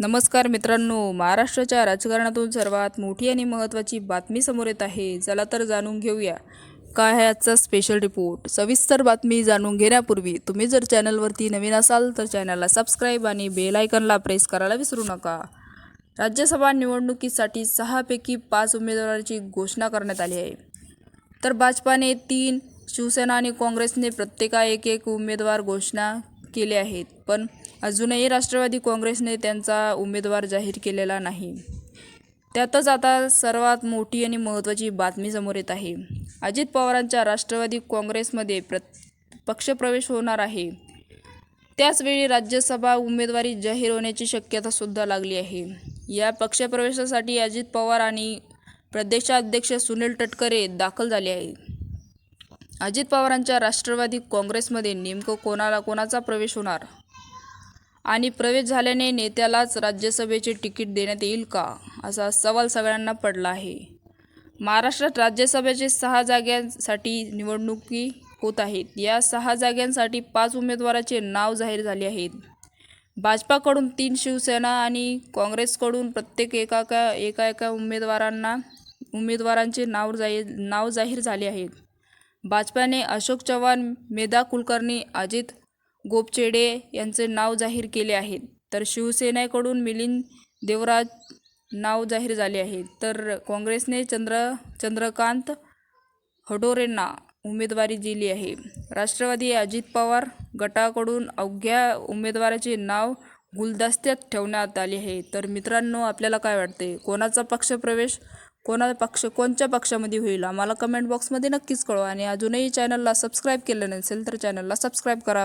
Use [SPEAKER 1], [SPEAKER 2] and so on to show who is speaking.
[SPEAKER 1] नमस्कार मित्रांनो महाराष्ट्राच्या राजकारणातून सर्वात मोठी आणि महत्त्वाची बातमी समोर येत आहे. चला तर जाणून घेऊया. काय आहे आजचा स्पेशल रिपोर्ट सविस्तर बातमी जाणून घेण्यापूर्वी तुम्ही जर चॅनलवरती नवीन असाल तर चॅनलला सबस्क्राईब आणि बेल आयकनला प्रेस करायला विसरू नका. राज्यसभा निवडणुकीसाठी सहापैकी पाच उमेदवारांची घोषणा करण्यात आली आहे. तर भाजपाने तीन शिवसेना आणि काँग्रेसने प्रत्येका एक एक उमेदवार घोषणा केले आहेत. पण अजूनही राष्ट्रवादी काँग्रेसने त्यांचा उमेदवार जाहीर केलेला नाही. त्यातच आता सर्वात मोठी आणि महत्त्वाची बातमी समोर येत आहे. अजित पवारांच्या राष्ट्रवादी काँग्रेसमध्ये प्र पक्षप्रवेश होणार आहे. त्याचवेळी राज्यसभा उमेदवारी जाहीर होण्याची शक्यतासुद्धा लागली आहे. या पक्षप्रवेशासाठी अजित पवार आणि प्रदेशाध्यक्ष सुनील तटकरे दाखल झाले आहे. अजित पवारांच्या राष्ट्रवादी काँग्रेसमध्ये नेमकं कोणाला कोणाचा प्रवेश होणार? आणि प्रवेश झाल्याने नेत्यालाच राज्यसभेचे तिकीट देण्यात येईल का? असा सवाल सगळ्यांना पडला आहे. महाराष्ट्रात राज्यसभेचे सहा जाग्यांसाठी निवडणुकी होत आहेत. या सहा जाग्यांसाठी पाच उमेदवाराचे नाव जाहीर झाले आहेत. भाजपाकडून तीन शिवसेना आणि काँग्रेसकडून प्रत्येक एका का एका एका उमेदवारांना उमेदवारांचे नाव जाहीर नाव जाहीर झाले आहेत. भाजपाने अशोक चव्हाण मेधा कुलकर्णी अजित गोपचेडे यांचे नाव जाहीर केले आहेत तर शिवसेनेकडून मिलिंद देवराज नाव जाहीर झाले आहे. तर काँग्रेसने चंद्र चंद्रकांत हडोरेंना उमेदवारी दिली आहे. राष्ट्रवादी अजित पवार गटाकडून अवघ्या उमेदवाराचे नाव गुलदस्त्यात ठेवण्यात आले आहे. तर मित्रांनो आपल्याला काय वाटते? कोणाचा पक्षप्रवेश कोणा पक्ष कोणत्या पक्षामध्ये होईल? आम्हाला कमेंट बॉक्समध्ये नक्कीच कळवा. आणि अजूनही चॅनलला सबस्क्राईब केलं नसेल तर चॅनलला सबस्क्राईब करा.